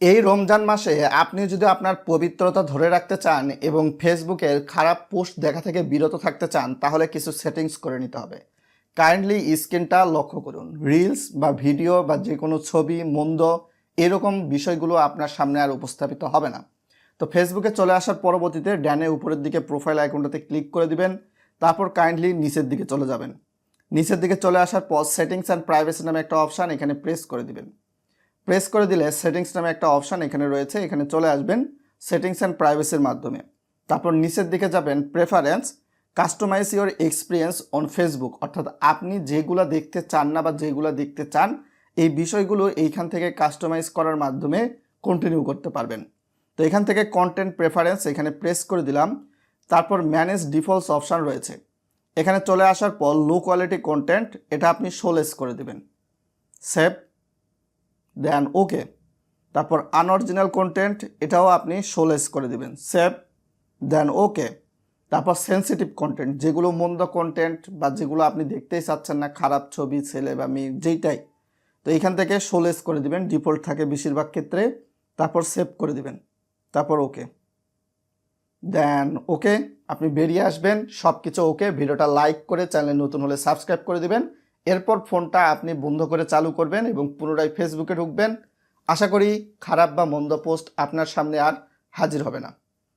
এই রমজান মাসে আপনি যদি আপনার পবিত্রতা ধরে রাখতে চান এবং ফেসবুকের খারাপ পোস্ট দেখা থেকে বিরত থাকতে চান, তাহলে কিছু সেটিংস করে নিতে হবে। কাইন্ডলি স্ক্রিনটা লক্ষ্য করুন। রিলস বা ভিডিও বা যে কোনো ছবি, মন্দ, এরকম বিষয়গুলো আপনার সামনে আর উপস্থাপিত হবে না। তো ফেসবুকে চলে আসার পরবর্তীতে ড্যানে উপরের দিকে প্রোফাইল আইকনটাতে ক্লিক করে দিবেন, তারপর কাইন্ডলি নিচের দিকে চলে যাবেন। নিচের দিকে চলে আসার পর সেটিংস অ্যান্ড প্রাইভেসি নামে একটা অপশান এখানে প্রেস করে দিবেন। প্রেস করে দিলে সেটিংস নামে একটা অপশান এখানে রয়েছে, এখানে চলে আসবেন সেটিংস অ্যান্ড প্রাইভেসির মাধ্যমে। তারপর নিচের দিকে যাবেন preference, customize your experience on Facebook. অর্থাৎ আপনি যেগুলো দেখতে চান না বা যেগুলো দেখতে চান, এই বিষয়গুলো এইখান থেকে কাস্টমাইজ করার মাধ্যমে কন্টিনিউ করতে পারবেন। তো এখান থেকে কন্টেন্ট প্রেফারেন্স এখানে প্রেস করে দিলাম। তারপর ম্যানেজ ডিফল্টস অপশান রয়েছে। এখানে চলে আসার পর লো কোয়ালিটি কন্টেন্ট এটা আপনি শোলেস করে দিবেন। Save then okay. তারপর আনঅরিজিনাল কন্টেন্ট এটাও আপনি শোলেস করে দিবেন। সেভ দেন ওকে তারপর সেন্সিটিভ কন্টেন্ট যেগুলো মন্দ কন্টেন্ট বা যেগুলো আপনি দেখতেই চাচ্ছেন না, খারাপ ছবি, ছেলে বা মেয়ে, যেইটাই। তো এখান থেকে শোলেস করে দিবেন ডিফল্ট থাকে বেশিরভাগ ক্ষেত্রে। তারপর সেভ করে দিবেন। তারপর ওকে দেন ওকে আপনি বেরিয়ে আসবেন সব কিছু ওকে ভিডিওটা লাইক করে চ্যানেল নতুন হলে সাবস্ক্রাইব করে দিবেন। এরপর ফোনটা আপনি বন্ধ করে চালু করবেন এবং পুনরায় ফেসবুকে ঢুকবেন। আশা করি খারাপ বা মন্দ পোস্ট আপনার সামনে আর হাজির হবে না।